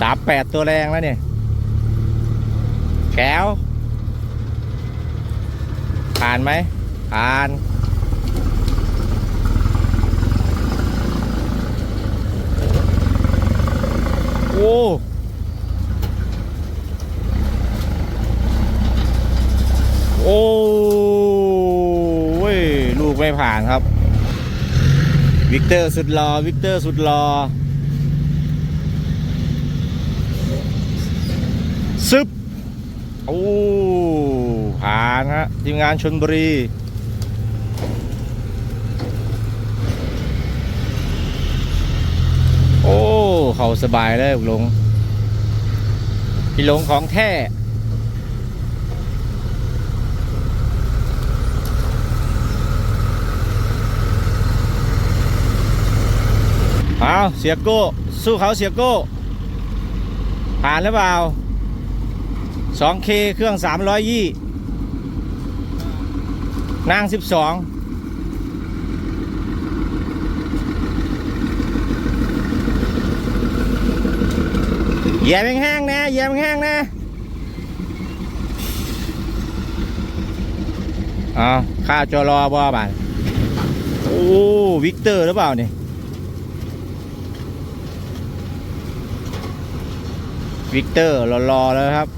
สามแปดตัวแรงแล้วเนี่ยแก้ว ผ่านไหม ผ่าน โอ้โอ้ยลูกไม่ผ่านครับ วิกเตอร์สุดรอ วิกเตอร์สุดรอ ซึบโอ้ผ่านฮะทีมงานชนบุรีโอ้เขาสบายเลยลงพี่ลงของแท้เอาเสียโก้ สู้เขาเสียโก้ ผ่านหรือเปล่า 2K เครื่อง 300ยี่นาง 12เหยียบแห้งนะเหยียบแห้งนะเอาวข้าวจอรอบอบานโอ้วิกเตอร์หรือเปล่าเนี่ยวิกเตอร์รอๆแล้วครับ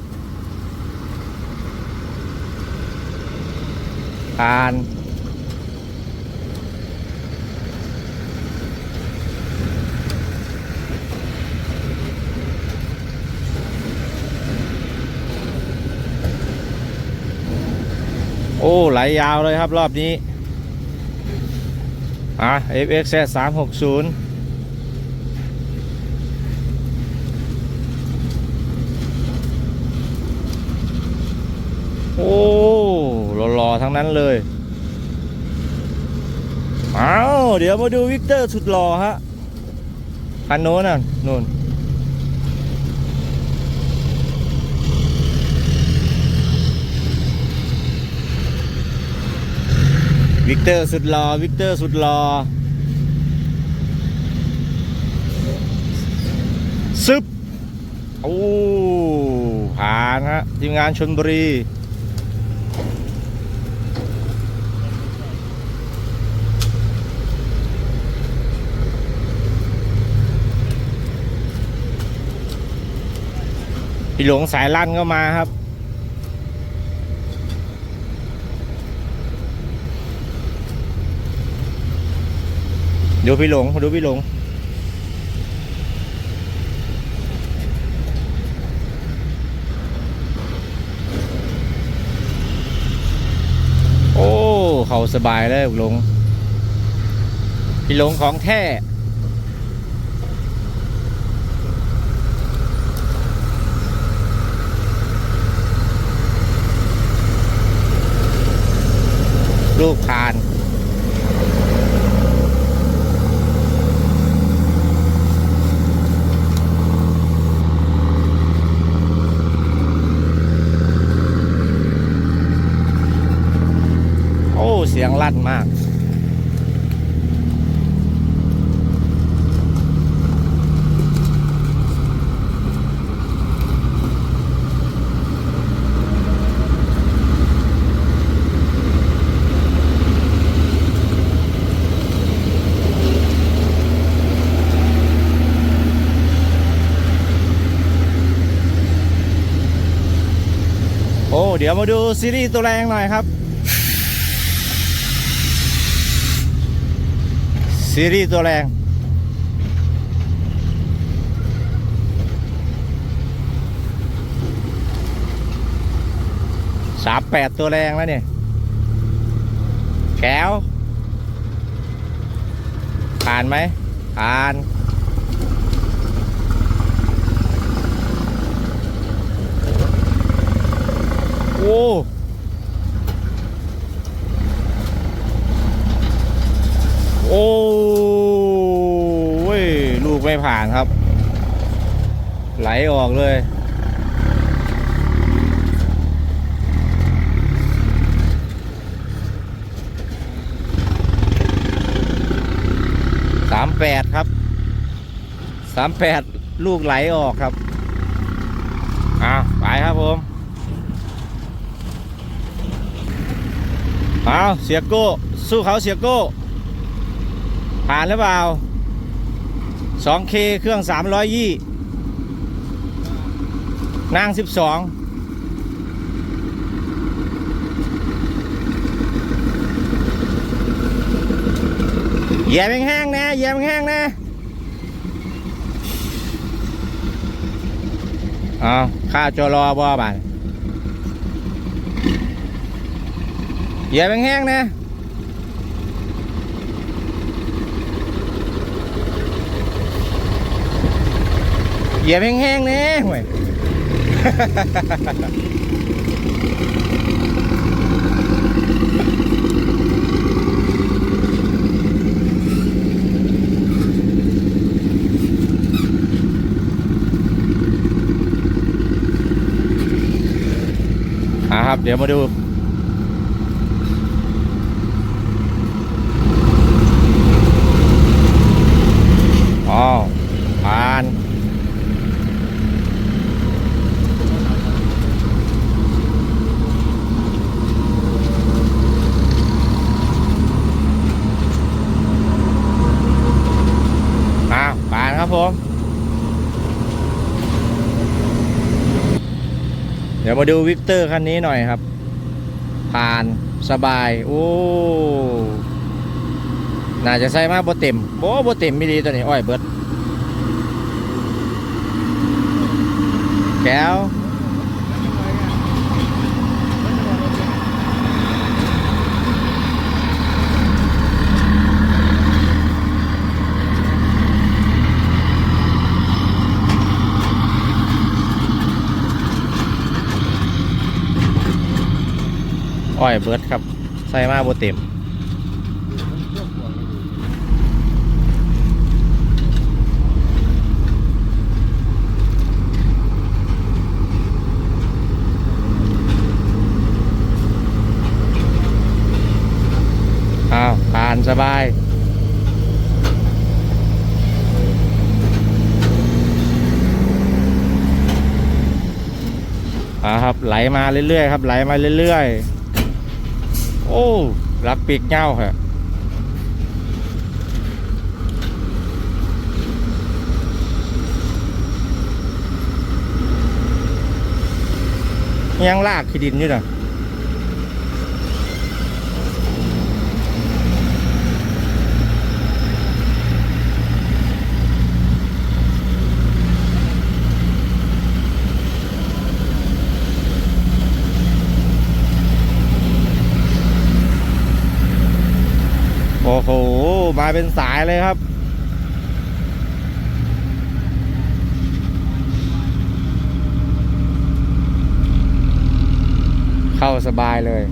านโอ้ไหลยาวเลยครับรอบนี้ อะ FX 360 อ้หล่อๆทั้งนั้นเลยเอาเดี๋ยวมาดูวิกเตอร์สุดหล่อฮะคันโน้นน่ะนู่นวิกเตอร์สุดหล่อวิกเตอร์สุดหล่อซึบโอ้ผ่านฮะทีมงานชนบุรี พี่หลงสายลั่นก็มาครับ ดูพี่หลงดูพี่หลงโอ้ เขาสบายเลยพี่หลง พี่หลงของแท้ ลูปคานโอ้ เสียงลั่นมาก เดี๋ยวมาดูซีรีส์ตัวแรงหน่อยครับ ซีรีส์ตัวแรงสามแปดตัวแรงแล้วเนี่ยแก้วผ่านไหมผ่าน โอ้โอ้เว้ยลูกไม่ผ่านครับ ไหลออกเลย สามแปดครับ สามแปดลูกไหลออกครับ อ้าว ไปครับผม เอาเสียโก้ สู้เขาเสียโก้ ผ่านหรือเปล่า 2K เครื่อง 300ยี่นาง 12เหยียบแห้งๆนะเหยียบแห้งๆนะเอาวข้าจอรอบ่บาน เหยียบแห้งๆนะเหยียบแห้งๆนะห่วยอ่าครับเดี๋ยวมาดู อ๋อผ่าน อ่าผ่านครับผม เดี๋ยวมาดูวิกเตอร์คันนี้หน่อยครับ ผ่านสบาย โอ้ น่าจะใส่มากบ่เต็มโอ้บ่เต็มไม่ดีตัวนี้ อ้อยเบิด แก้ว อ้อยเบิร์ดครับ ใส่มากบ่เต็มอ้าวผ่านสบายอ่าครับไหลมาเรื่อยๆครับไหลมาเรื่อยๆ โอ้รักปีกเง่าครับยังลากขี้ดินอยู่นะ โอ้โห มาเป็นสายเลยครับ เข้าสบายเลย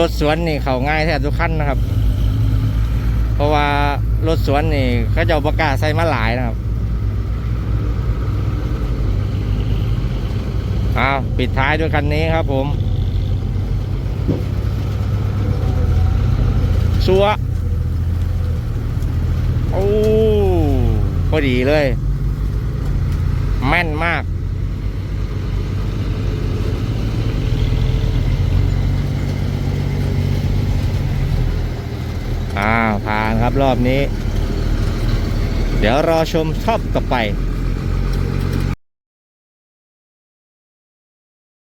รถสวนนี่เขาง่ายแทบทุกคันนะครับ เพราะว่ารถสวนนี่เขาจะเอาประกาศใส่มาหลายนะครับอ้าวปิดท้ายด้วยคันนี้ครับผมชัวโอ้พอดีเลย แม่นมาก อ่าผ่านครับรอบนี้ เดี๋ยวรอชมชอบต่อไป